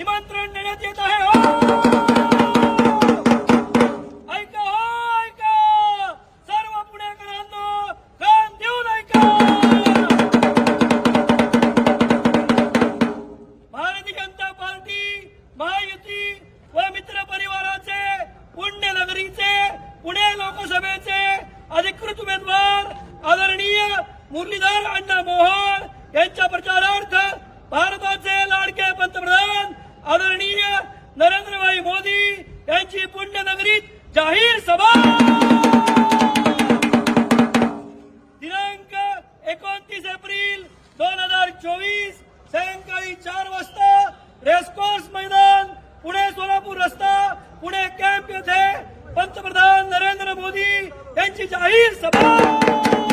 निमंत्रण देण्यात येत आहे. हो! हो, जनता पार्टी महायुती व परिवाराचे पुण्यनगरीचे पुणे लोकसभेचे अधिकृत उमेदवार आदरणीय मुरलीधर अण्णा मोहन यांच्या प्रचारार्थ भारताचे आदरणीय नरेंद्रभाई मोदी यांची पुण्यनगरीत जाहीर सभा. दिनांक एकोणतीस एप्रिल दोन हजार चोवीस सायंकाळी चार वाजता रेसकोर्स मैदान पुणे सोलापूर रस्ता पुणे कॅम्प येथे पंतप्रधान नरेंद्र मोदी यांची जाहीर सभा.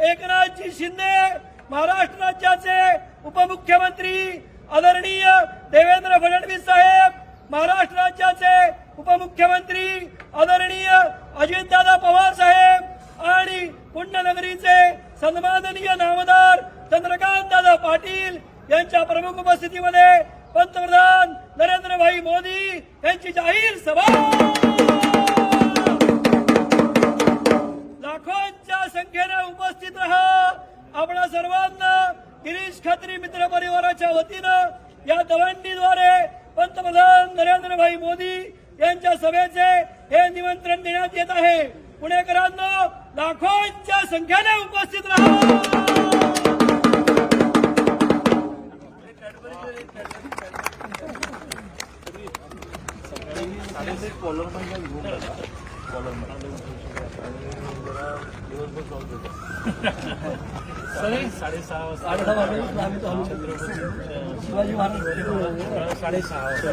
एकनाथजी शिंदे महाराष्ट्र राज्याचे उपमुख्यमंत्री आदरणीय देवेंद्र फडणवीस साहेब महाराष्ट्र राज्याचे उपमुख्यमंत्री आदरणीय अजितदादा पवार साहेब आणि पुण्यनगरीचे सन्माननीय नामदार चंद्रकांत दादा पाटील यांच्या प्रमुख उपस्थितीमध्ये पंतप्रधान नरेंद्रभाई मोदी यांची जाहीर सभा. संख्येने उपस्थित राहा. आपणा सर्वांना गिरीश खत्री मित्र परिवाराच्या वतीनं या दवंडीद्वारे पंतप्रधान नरेंद्रभाई मोदी यांच्या सभेचे हे निमंत्रण देण्यात येत आहे. पुणेकरांना लाखोंच्या संख्येने उपस्थित राहा. साडेसहा वाजता साडेसहा वाजता